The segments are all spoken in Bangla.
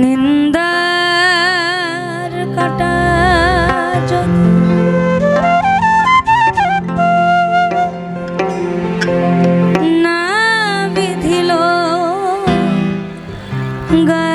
নিন্দার কাটা না বিধিল গায়ে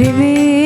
Baby